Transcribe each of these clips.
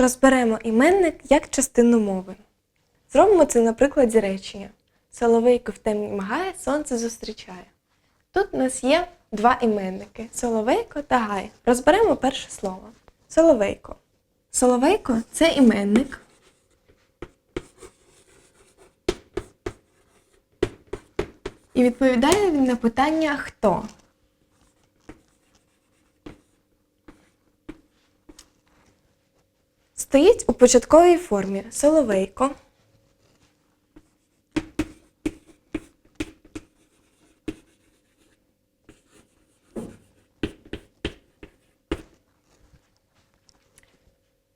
Розберемо іменник як частину мови. Зробимо це на прикладі речення. Соловейко в темні мигає, сонце зустрічає. Тут у нас є два іменники Соловейко та Гай. Розберемо перше слово. Соловейко. Соловейко це іменник. І відповідає він на питання хто. Стоїть у початковій формі соловейко.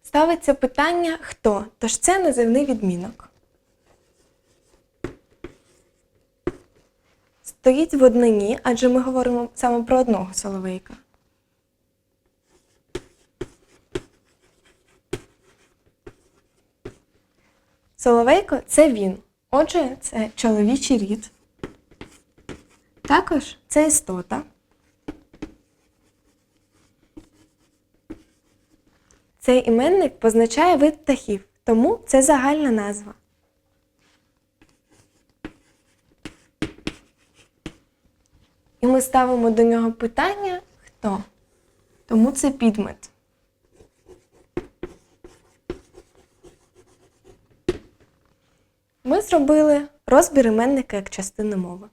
Ставиться питання хто, тож це називний відмінок. Стоїть в однині, адже ми говоримо саме про одного соловейка. Соловейко це він. Отже, це чоловічий рід. Також це істота. Цей іменник позначає вид птахів, тому це загальна назва. І ми ставимо до нього питання хто. Тому це підмет. Ми зробили розбір іменника як частини мови.